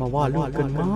มาว่าลูกกันมา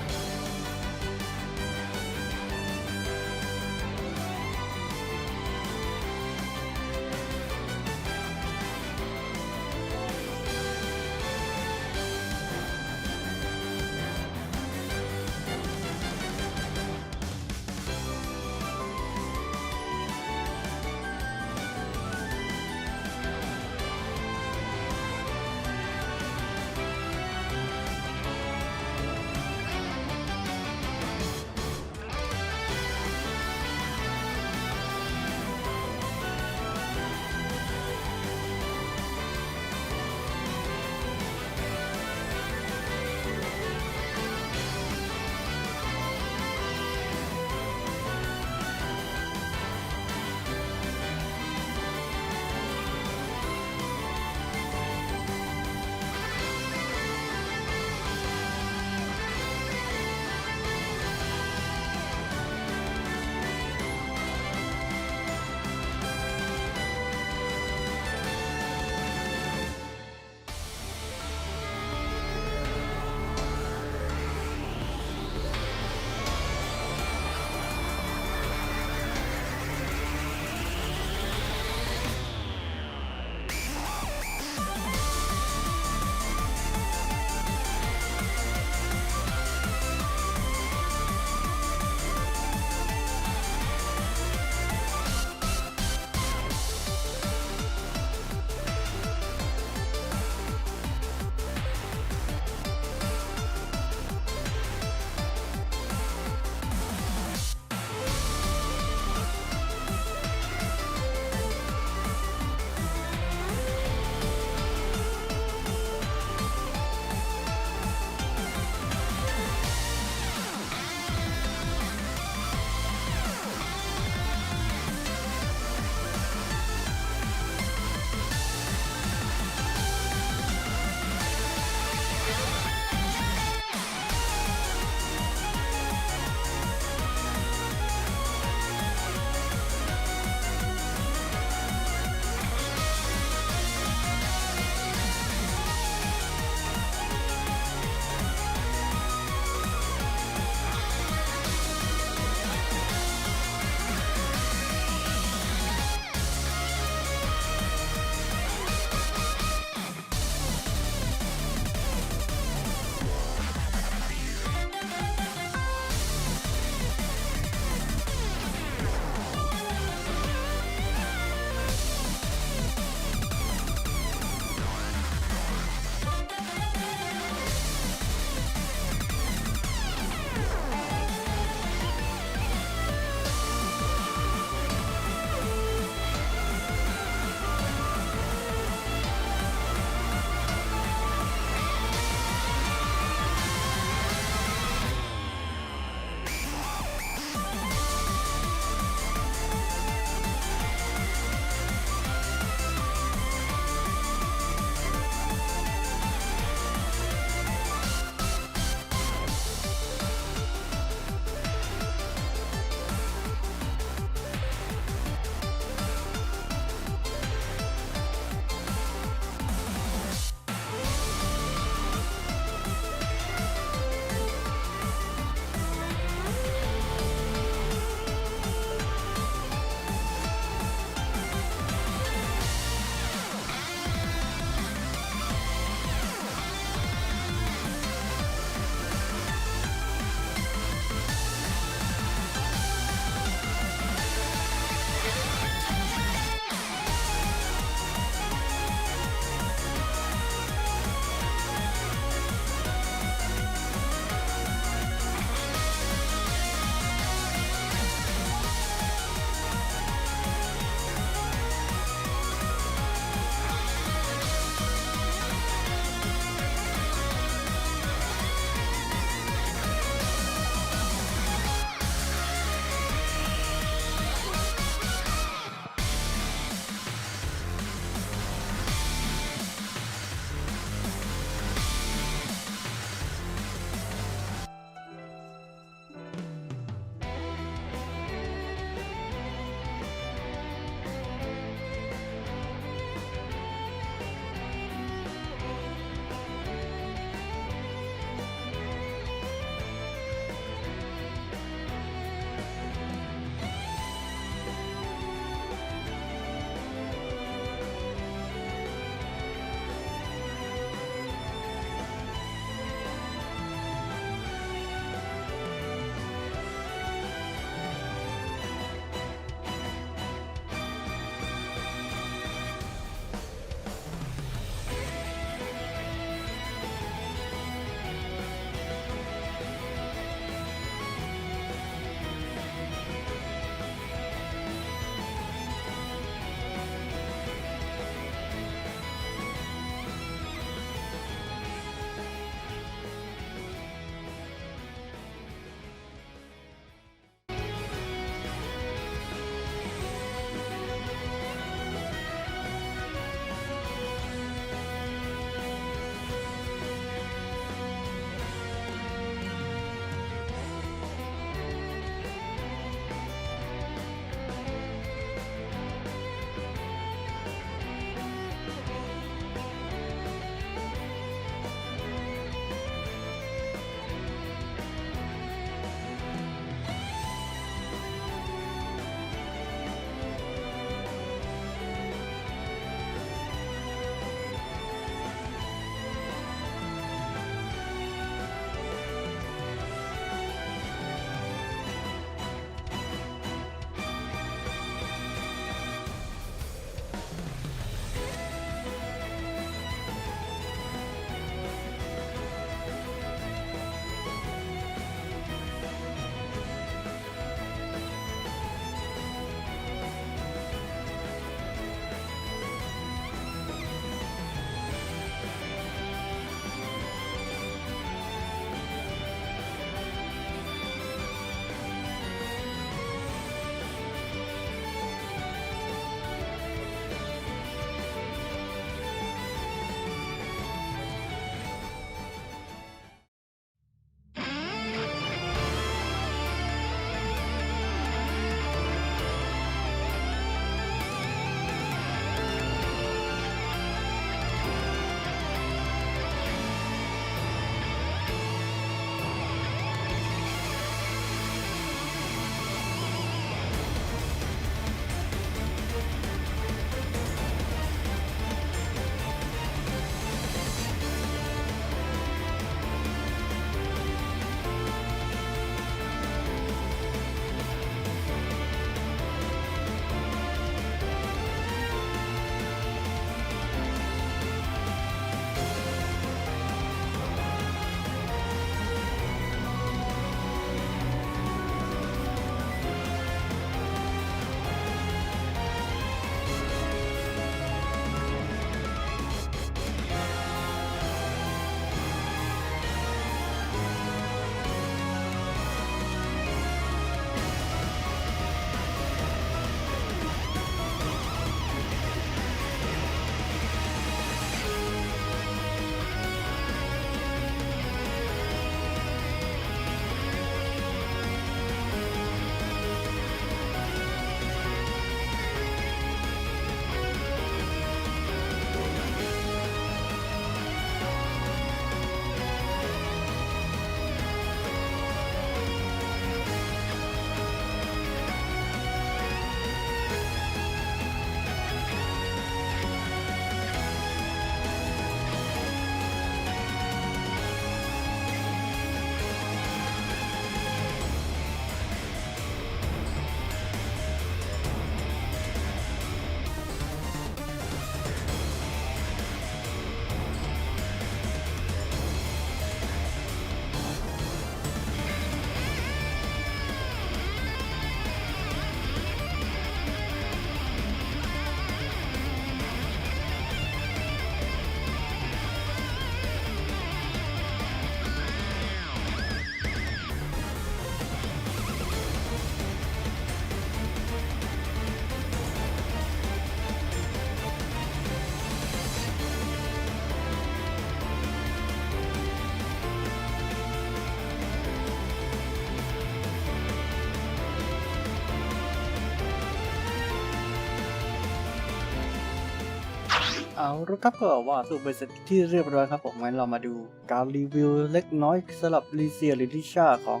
เอาละครับก็ว่าสู่ไปเสร็จที่เรียบร้อยครับผมงั้นเรามาดูการรีวิวเล็กน้อยสำหรับลีเซียหรือลิชาของ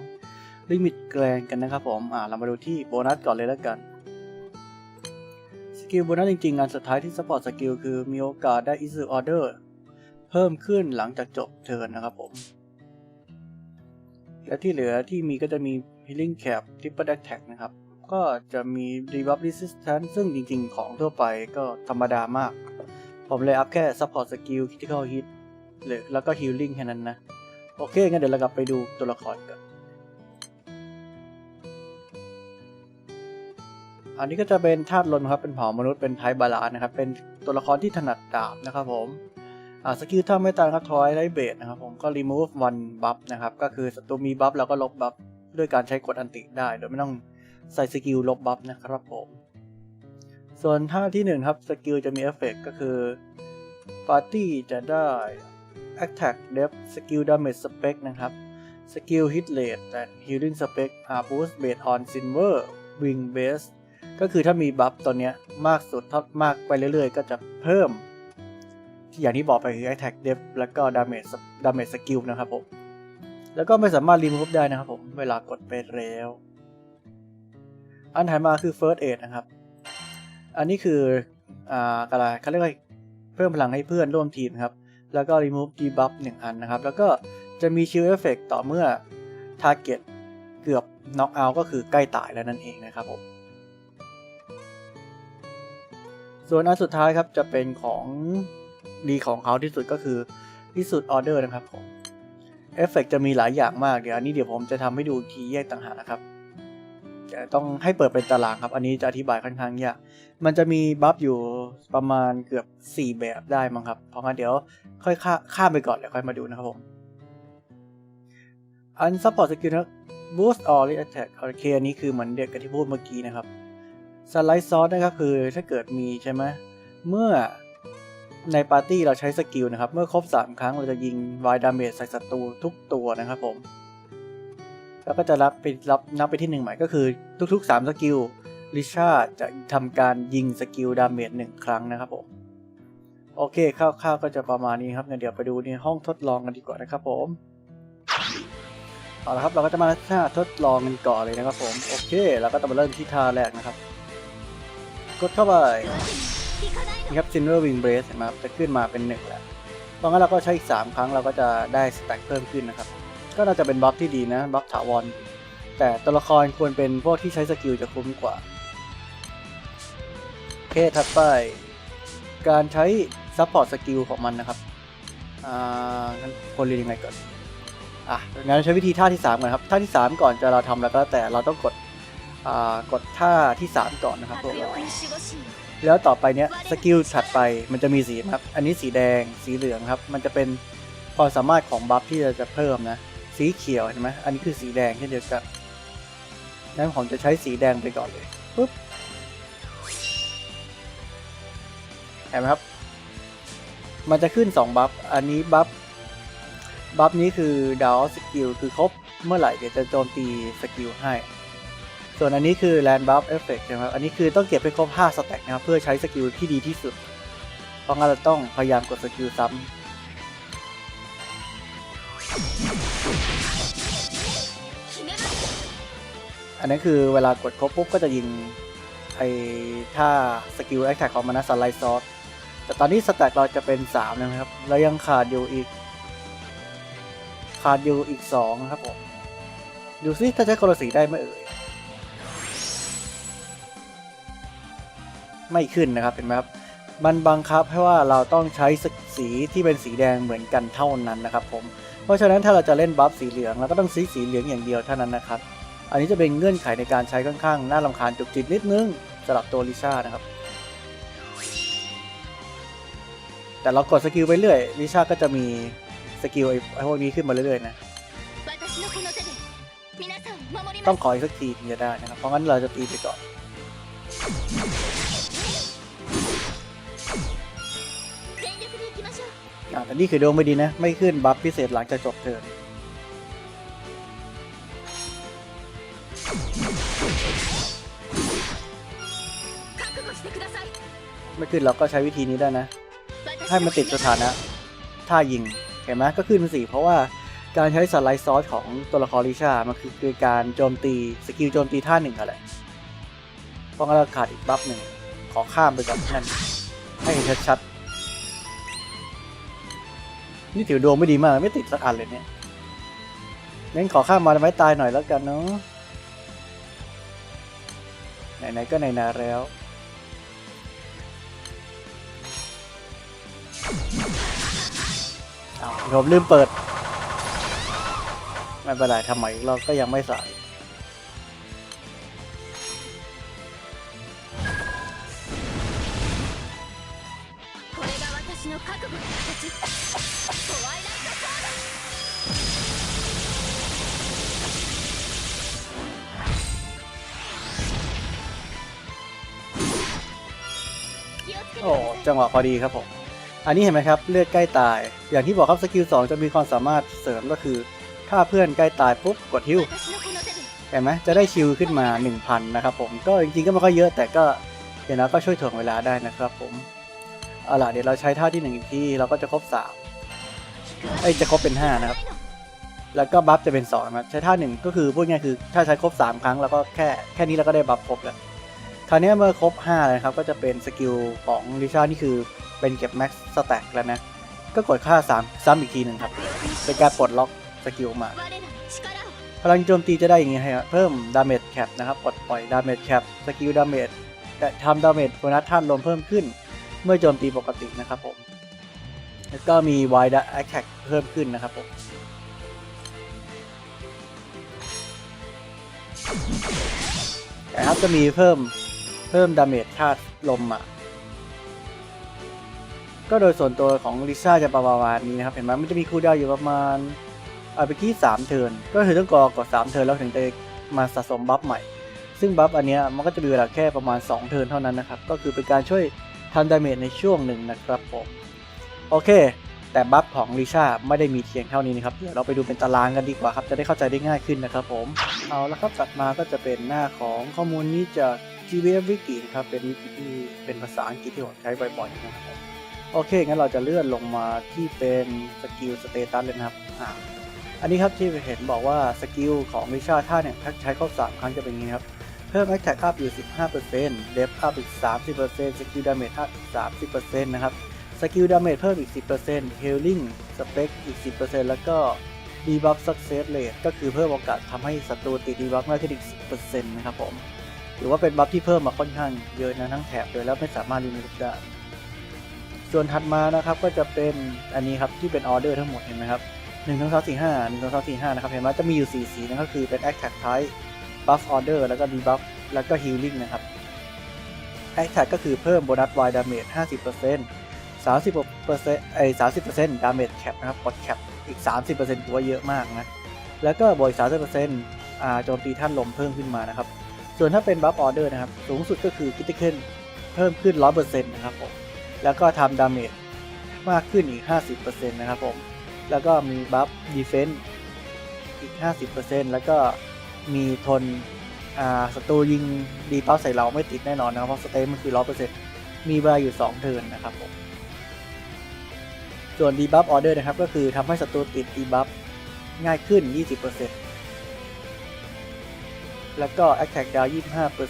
ลิมิตแกลนกันนะครับผมอ่าเรามาดูที่โบนัสก่อนเลยแล้วกันสกิลโบนัสจริงๆงานสุดท้ายที่สปอร์ตสกิลคือมีโอกาสได้อิส u ออเดอร์เพิ่มขึ้นหลังจากจบเทิร์นนะครับผม และที่เหลือที่มีก็จะมี Healing Cap Triple Attack นะครับ ก็จะมี Debuff Resistance ซึ่งจริงๆ ของทั่วไปก็ธรรมดามาก ผมเลยอัพแค่ Support Skill Critical Hit หรือแล้วก็ Healing แค่นั้นนะ โอเค งั้นเดี๋ยวเรากลับไปดูตัวละครกัน อันนี้ก็จะเป็นธาตุลมครับ เป็นเผ่ามนุษย์ เป็นไทบาลานนะครับ เป็นตัวละครที่ถนัดดาบนะครับผมอ่าสกิลถ้าไม่ตายครับทอยไลเบทนะครับผมก็ remove one buff นะครับ ก็คือศัตรูมีบัฟเราก็ลบบัฟด้วยการใช้กดอันติได้ โดยไม่ต้องใส่สกิลลบบัฟนะครับผม ส่วนท่าที่หนึ่งครับ สกิลจะมีเอฟเฟกก็คือ Party จะได้ Attack Depth Skill Damage Spec นะครับ Skill Hit Rate และ Healing Spec are boost based on Silver Wing Base ก็คือถ้ามีบัฟตัวเนี้ยมากสุดท่ามากไปเรื่อยๆ ก็จะเพิ่ม ที่อย่างที่บอกไปคือ attack depth แล้วก็ damage damage skill นะครับผม แล้วก็ไม่สามารถ remove ได้นะครับผม เวลากดไปแล้ว อันถัดมาคือ first aid นะครับ อันนี้คืออ่าอะไรเขาเรียกว่าเพิ่มพลังให้เพื่อนร่วมทีมครับ แล้วก็ remove debuff หนึ่งอันนะครับ แล้วก็จะมี shield effect ต่อเมื่อ target เกือบ knock out ก็คือใกล้ตายแล้วนั่นเองนะครับผม ส่วนอันสุดท้ายครับจะเป็นของดีของเขาที่สุดก็คือที่สุดออเดอร์นะครับผมเอฟเฟกจะมีหลายอย่างมากเดี๋ยวอันนี้เดี๋ยวผมจะทำให้ดูทีแยกต่างหากนะครับ ต้องให้เปิดเป็นตารางครับ อันนี้จะอธิบายค่อนข้างยาก มันจะมีบัฟอยู่ประมาณเกือบ 4 แบบได้มั้งครับ เพราะงั้นเดี๋ยวค่อยข้ามไปก่อนเดี๋ยวค่อยมาดูนะครับผม อันซัพพอร์ตสกิลนะ boost all attack โอเคอันนี้คือเหมือนเด็กกับที่พูดเมื่อกี้นะครับ สไลด์ซอสนะครับคือถ้าเกิดมีใช่ไหม เมื่อในปาร์ตี้เราใช้สกิลนะครับ เมื่อครบ 3 ครั้งเราจะยิงวายดาเมจใส่ศัตรูทุกตัวนะครับผม แล้วก็จะรับไปรับนับไปที่ 1 ใหม่ก็คือทุก ๆ 3 สกิลลิชาจะทำการยิงสกิลดาเมจหนึ่งครั้งนะครับผม โอเคคร่าวๆก็จะประมาณนี้ครับเดี๋ยวไปดูในห้องทดลองกันดีกว่านะครับผมเอาละครับเราก็จะมาท่าทดลองกันก่อนเลยนะครับผม โอเคเราก็จะมาเริ่มที่ท่าแรกนะครับ กดเข้าไปนี่ครับ Silver Wing Brace เห็นไหมครับจะขึ้นมาเป็นหนึ่งแล้วตอนนั้นเราก็ใช้อีก3ครั้งเราก็จะได้สแต็กเพิ่มขึ้นนะครับ ก็น่าจะเป็นบัฟที่ดีนะบัฟถาวร แต่ตัวละครควรเป็นพวกที่ใช้สกิลจะคุ้มกว่าโอเคถัดไป การใช้ซัพพอร์ตสกิลของมันนะครับ อ่างั้นควรเรียนยังไงก่อน อะงั้นใช้วิธีท่าที่ 3 ก่อนครับ ท่าที่ 3 ก่อนจะเราทำแล้วก็แล้วแต่เราต้องกด อ่า กดท่าที่ 3 ก่อนนะครับพวกเราแล้วต่อไปเนี้ยสกิลถัดไปมันจะมีสีครับ อันนี้สีแดง สีเหลืองครับ มันจะเป็นความสามารถของบัฟที่จะเพิ่มนะ สีเขียวเห็นไหมอันนี้คือสีแดงเช่นเดียวกันนั้นผมจะใช้สีแดงไปก่อนเลยปุ๊บเห็นไหมครับ มันจะขึ้น 2 บัฟ อันนี้บัฟ บัฟนี้คือดาวสกิลคือครบเมื่อไหร่เดี๋ยวจะโจมตีสกิลให้ ส่วนอันนี้คือ Land Buff Effect นะครับ อันนี้คือต้องเก็บให้ครบ 5 สแต็กนะครับ เพื่อใช้สกิลที่ดีที่สุด เพราะงั้นเราต้องพยายามกดสกิลซ้ำ อันนั้นคือเวลากดครบปุ๊บก็จะยิงไอ้ท่าสกิลแอคแท็กของมันนะสไลด์ซอสแต่ตอนนี้สแต็กเราจะเป็น 3 นะครับ เรายังขาดอยู่อีก ขาดอยู่อีก 2 ครับผม ดูซิถ้าใช้คนลสีได้ไหมเอ่ย ไม่ขึ้นนะครับเห็นไหมครับ มันบังคับให้ว่าเราต้องใช้สีที่เป็นสีแดงเหมือนกันเท่านั้นนะครับผม เพราะฉะนั้นถ้าเราจะเล่นบัฟสีเหลืองเราก็ต้องซื้อสีเหลืองอย่างเดียวเท่านั้นนะครับ อันนี้จะเป็นเงื่อนไขในการใช้ค่อนข้างน่ารำคาญจุกจิตนิดนึงสำหรับตัวลิซ่านะครับ แต่เรากดสกิลไปเรื่อยลิซ่าก็จะมีสกิลไอ้พวกนี้ขึ้นมาเรื่อยๆนะต้องขออีกสักทีถึงจะได้นะครับ เพราะงั้นเราจะตีไปก่อน อ่าแต่นี่คือดวงไม่ดีนะ ไม่ขึ้นบัฟพิเศษหลังจากจบเทิร์น ไม่ขึ้นเราก็ใช้วิธีนี้ได้นะ ให้มันติดสถานะท่ายิง เห็นไหมก็ขึ้นเป็นสีเพราะว่าการใช้สไลด์ซอสของตัวละครลิชา มันคือคือการโจมตีสกิลโจมตีท่าหนึ่งอะไรเพราะงั้นเราขาดอีกบัฟหนึ่ง ขอข้ามไปก่อนนั่นให้เห็นชัดๆ นี่ถือดวงไม่ดีมาก ไม่ติดสักอันเลยเนี่ยงั้นขอข้ามมาไว้ตายหน่อยแล้วกันเนาะไหนๆก็ไหนๆแล้ว อ้าวผมลืมเปิด ไม่เป็นไรทำไมเราก็ยังไม่สายโอ้จังหวะพอดีครับผม อันนี้เห็นไหมครับเลือดใกล้ตาย อย่างที่บอกครับสกิล2จะมีความสามารถเสริมก็คือ ถ้าเพื่อนใกล้ตายปุ๊บกดฮิ้วเห็นไหมจะได้ชิวขึ้นมา 1000 นะครับผมก็จริงๆก็ไม่ค่อยเยอะแต่ก็เดี๋ยวนะก็ช่วยถ่วงเวลาได้นะครับผมเอาล่ะเดี๋ยวเราใช้ท่าที่1อีกทีเราก็จะครบ3ไอจะครบเป็น 5 นะครับ แล้วก็บัฟจะเป็น2นะใช้ท่า1ก็คือพูดง่ายคือถ้าใช้ครบ 3 ครั้ง แล้วก็แค่แค่นี้เราก็ได้บัฟครบแล้วคราวนี้เมื่อครบ5แล้วครับก็จะเป็นสกิลของลิชานี่คือ เป็นเก็บแม็กสแต็กแล้วนะ ก็กดค่า 3 ซ้ำอีกทีหนึ่งครับ เป็นการปลดล็อกสกิลมา พลังโจมตีจะได้อย่างงี้ครัเพิ่มดาเมจแคปนะครับปลดปล่อยดาเมจแคปสกิลดาเมจแต่ทำดาเมจโบนัสท่านลมเพิ่มขึ้น เมื่อโจมตีปกตินะครับผม แล้วก็มีไวด์แอคแทกเพิ่มขึ้นนะครับผมนะครับจะมีเพิ่มเพิ่มดาเมจธาตุลมอะ ก็โดยส่วนตัวของลิซ่าจะประมาณนี้นะครับ เห็นไหมมันจะมีคูลดาวอยู่ประมาณเอาไปที่ 3 เทิร์นก็คือต้องกอกด3เทิร์นแล้วถึงจะมาสะสมบัฟใหม่ ซึ่งบัฟอันนี้มันก็จะมีเวลาแค่ประมาณ 2 เทิร์นเท่านั้นนะครับ ก็คือเป็นการช่วยทำดาเมจในช่วงหนึ่งนะครับผมโอเค แต่บัฟของลิชาไม่ได้มีเพียงเท่านี้นะครับ เดี๋ยวเราไปดูเป็นตารางกันดีกว่าครับ จะได้เข้าใจได้ง่ายขึ้นนะครับผม เอาละครับตัดมาก็จะเป็นหน้าของข้อมูลนี้จาก GVF Wiki นะครับเป็นวิกิที่เป็นภาษาอังกฤษที่ผมใช้บ่อยๆนะครับ โอเค งั้นเราจะเลื่อนลงมาที่เป็นสกิลสเตตัสเลยนะครับอ่าอันนี้ครับที่เห็นบอกว่าสกิลของวิชาท่าเนี่ยถ้าใช้ครบ3ครั้งจะเป็นอย่างนี้ครับ เพิ่ม attack up อยู่ 15% depth up อีก 30% skill damage up อีก 30%นะครับ skill damage เพิ่มอีก 10% healing spec อีก 10%แล้วก็ debuff success rate ก็คือเพิ่มโอกาสทำให้ศัตรูติด debuff มากขึ้นอีก 10%นะครับผมถือว่าเป็นบัฟที่เพิ่มมาค่อนข้างเยอะนะทั้งแถบเลยแล้วไม่สามารถรีมูฟได้ ส่วนถัดมานะครับก็จะเป็นอันนี้ครับที่เป็นออเดอร์ทั้งหมดเห็นไหมครับหนึ่งสองสามสี่ห้าหนึ่งสองสามสี่ห้านะครับเห็นไหมจะมีอยู่สี่สีนะครับคือเป็น attack type buff order แล้วก็ debuff แล้วก็ healing นะครับ attack ก็คือเพิ่มโบนัส wide damage 50% 30%ไอ้30% damage cap นะครับกด cap อีก 30%ถือว่าเยอะมากนะ แล้วก็บวกอีก30%อ่าโจมตีท่านลมเพิ่มขึ้นมานะครับ ส่วนถ้าเป็น buff order นะครับ สูงสุดก็คือ critical เพิ่มขึ้น 100%นะครับผม แล้วก็ทำ damage มากขึ้นอีก 50%นะครับผม แล้วก็มีบัฟดีเฟนส์อีก 50%แล้วก็มีทนอ่าศัตรูยิงดีเป้าใส่เราไม่ติดแน่นอนนะครับเพราะสเตมมันคือ 100%มีเวลาอยู่ 2 เทิร์นนะครับผม ส่วนดีบัฟออเดอร์นะครับ ก็คือทำให้ศัตรูติดดีบัฟง่ายขึ้น 20%แล้วก็ Attack Down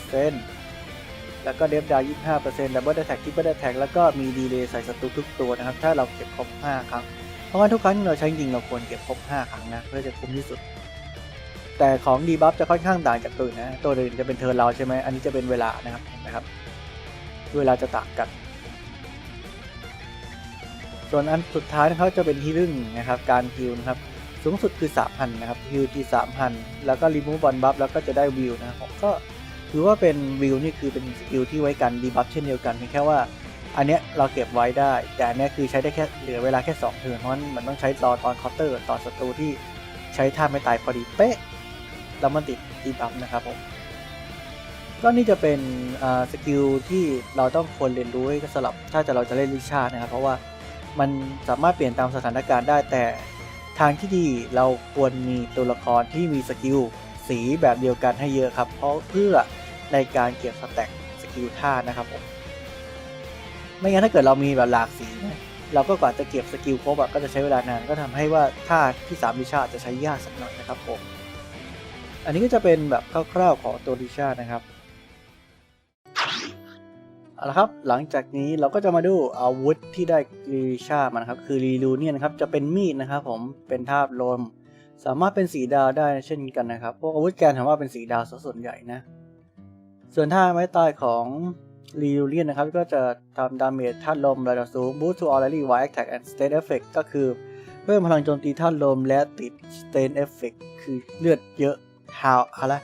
25% แล้วก็เดฟดาว25%ดับเบิลแท็กที่เบิลแท็กแล้วก็มีดีเลย์ใส่ศัตรูทุกตัวนะครับ ถ้าเราเก็บครบ 5 ครั้ง เพราะว่าทุกครั้งที่เราใช้จริงเราควรเก็บครบ 5 ครั้งนะ เพื่อจะคุ้มที่สุด แต่ของดีบัฟจะค่อนข้างต่างจากตัวอื่นนะ ตัวอื่นจะเป็นเทิร์นเราใช่ไหมอันนี้จะเป็นเวลานะครับเห็นะครับ เวลาจะต่างกัน ส่วนอันสุดท้ายนะครับจะเป็นฮีลิ่งนะครับ การฮิลนะครับ สูงสุดคือ 3,000 นะครับฮิลที่3,000 แล้วก็รีมูฟบอลบัฟแล้วก็จะได้วิวนะครับผมก็ ถือว่าเป็นวิวนี่คือเป็นสกิลที่ไว้กันดีบัฟเช่นเดียวกันเพียงแค่ว่า อันเนี้ยเราเก็บไว้ได้ แต่อันเนี้ยคือใช้ได้แค่เหลือเวลาแค่2เทิร์นเพราะมันต้องใช้รอตอนคาน์เตอร์ตอนศัตรูที่ใช้ท่าไม่ตายพอดีเป๊ะแล้วมันติดดีบัฟนะครับผมก็นี่จะเป็นอ่าสกิลที่เราต้องควรเรียนรู้ให้สลับถ้าจะเราจะเล่นลิชานะครับ เพราะว่ามันสามารถเปลี่ยนตามสถานการณ์ได้แต่ทางที่ดีเราควรมีตัวละครที่มีสกิลสีแบบเดียวกันให้เยอะครับ เพราะเพื่อ ในการเก็บสแต็กสกิลท่านะครับผมไม่งั้นถ้าเกิดเรามีแบบหลากสีนะเราก็กว่าจะเก็บสกิลครบอะก็จะใช้เวลานานก็ทำให้ว่าท่าที่3ดิชาจะใช้ยากสักหน่อยนะครับผมอันนี้ก็จะเป็นแบบคร่าวๆของตัวดิชานะครับเอาละครับหลังจากนี้เราก็จะมาดูอาวุธที่ได้รีชามันครับคือรีลูเนี่ยนะครับจะเป็นมีดนะครับผมเป็นธาตุลม สามารถเป็นสีดาวได้เช่นกันนะครับ พวกอาวุธแกนถามว่าเป็นสีดาวส่วนใหญ่นะ ส่วนท่าไม้ตายของรีลูเลียนนะครับ ก็จะทำดาเมจธาตุลมระดับสูง boost to all rally while attack and state effect ก็คือ เพิ่มพลังโจมตีธาตุลมและติด state effect คือเลือดเยอะฮาวอะไร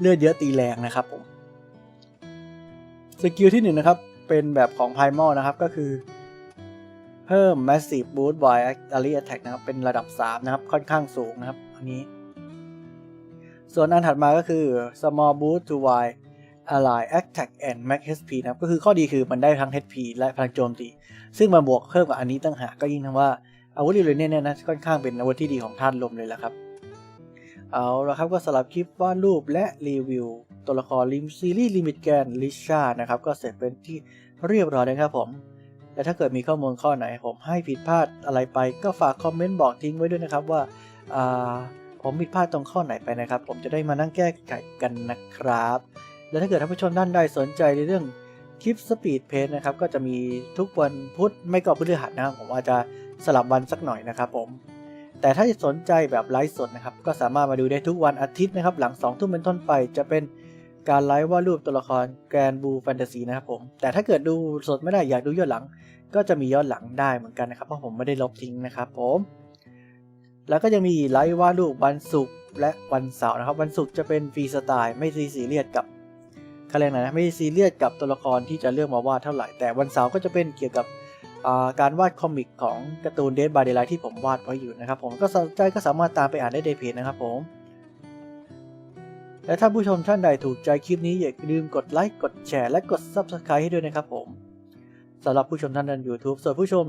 เลือดเยอะตีแรงนะครับผมสกิลที่หนึ่งนะครับ เป็นแบบของ Primal นะครับก็คือ เพิ่ม Massive Boost by Ally Attack นะครับ เป็นระดับ 3 นะครับ ค่อนข้างสูงนะครับ อันนี้ ส่วนอันถัดมาก็คือ Small Boost to Y Ally Attack and Max HP นะครับก็คือข้อดีคือมันได้ทั้ง HP และพลังโจมตี ซึ่งมาบวกเพิ่มกับอันนี้ตั้งหากก็ยิ่งทำว่าอาวุธลิเลเนียนเนี่ยนะค่อนข้างเป็นอาวุธที่ดีของธาตุลมเลยแหละครับ เอาละครับก็สำหรับคลิปวาดรูปและรีวิว ตัวละครลิมซีรีส์ลิมิตแกนลิชานะครับก็เสร็จเป็นที่เรียบร้อยนะครับผมและถ้าเกิดมีข้อมูลข้อไหนผมให้ผิดพลาดอะไรไป ก็ฝากคอมเมนต์บอกทิ้งไว้ด้วยนะครับว่าผมผิดพลาดตรงข้อไหนไปนะครับ ผมจะได้มานั่งแก้ไขกันนะครับ และถ้าเกิดท่านผู้ชมท่านใดสนใจในเรื่องคลิปสปีดเพจนะครับก็จะมีทุกวันพุธไม่ก็พฤหัสนะครับผมอาจจะสลับวันสักหน่อยนะครับผม แต่ถ้าสนใจแบบไลฟ์สดนะครับก็สามารถมาดูได้ทุกวันอาทิตย์นะครับ หลัง2ทุ่มเป็นต้นไปจะเป็นการไลฟ์วาดรูปตัวละครแกรนบูแฟนตาซีนะครับผม แต่ถ้าเกิดดูสดไม่ได้อยากดูย้อนหลัง ก็จะมีย้อนหลังได้เหมือนกันนะครับ เพราะผมไม่ได้ลบทิ้งนะครับผม แล้วก็ยังมีไลฟ์วาดรูปวันศุกร์และวันเสาร์นะครับ วันศุกร์จะเป็นฟรีสไตล์ไม่ซีเรียสกับ เขาเรียกอะไรนะไม่ซีเรียสกับตัวละครที่จะเลือกมาวาดเท่าไหร่ แต่วันเสาร์ก็จะเป็นเกี่ยวกับการวาดคอมิกของการ์ตูนเด d บายเด y ไลท์ที่ผมวาดไว้อยู่นะครับผมก็สนใจก็สามารถตามไปอ่านได้ในเพจนะครับผมและถ้าผู้ชมท่านใดถูกใจคลิปนี้อย่าลืมกดไลค์กดแชร์และกด Subscribe ให้ด้วยนะครับผมสำหรับผู้ชมท่านทาง YouTube ส่วนผู้ชม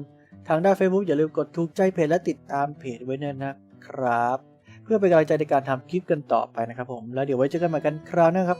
ทางด้าน Facebook อย่าลืมกดถูกใจเพจและติดตามเพจไว้ด้วยนะครับ เพื่อเป็นกำลังใจในการทำคลิปกันต่อไปนะครับผม แล้วเดี๋ยวไว้เจอกันใหม่กันคราวหน้าครับ